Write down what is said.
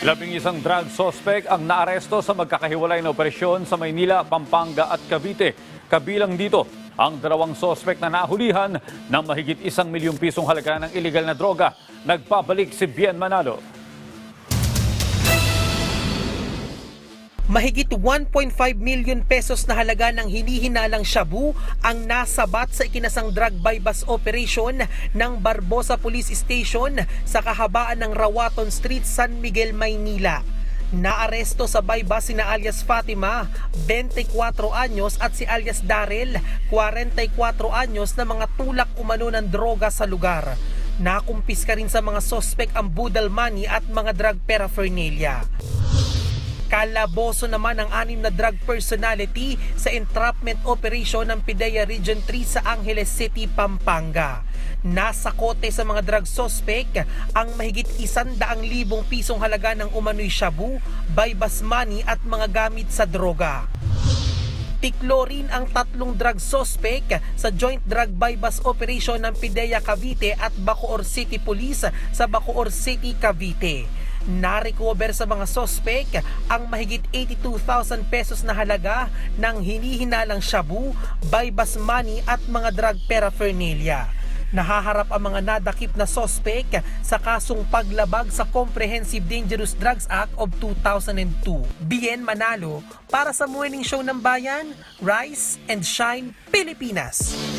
Labing isang drug suspect ang naaresto sa magkakahiwalay na operasyon sa Maynila, Pampanga at Cavite. Kabilang dito ang dalawang suspect na nahulihan ng mahigit isang milyong pisong halaga ng illegal na droga. Nagpabalik si Bien Manalo. Mahigit 1.5 million pesos na halaga ng hinihinalang shabu ang nasabat sa ikinasang drug bypass operation ng Barbosa Police Station sa kahabaan ng Rawaton Street, San Miguel, Maynila. Naaresto sa bypass sina alias Fatima, 24 anyos at si alias Darrell, 44 anyos na mga tulak umano ng droga sa lugar. Nakumpis ka rin sa mga sospek ang budal money at mga drug paraphernalia. Kalaboso naman ang anim na drug personality sa entrapment operation ng PIDEA Region 3 sa Angeles City, Pampanga. Nasa kote sa mga drug suspect ang mahigit isandaang libong pisong halaga ng umano'y shabu, bypass money at mga gamit sa droga. Tiklo rin ang tatlong drug suspect sa joint drug bypass operation ng PIDEA Cavite at Bacoor City Police sa Bacoor City, Cavite. Na-recover sa mga suspect ang mahigit 82,000 pesos na halaga ng hinihinalang shabu, bypass money at mga drug paraphernalia. Nahaharap ang mga nadakip na suspect sa kasong paglabag sa Comprehensive Dangerous Drugs Act of 2002. Bien Manalo para sa Morning Show ng Bayan, Rise and Shine, Pilipinas.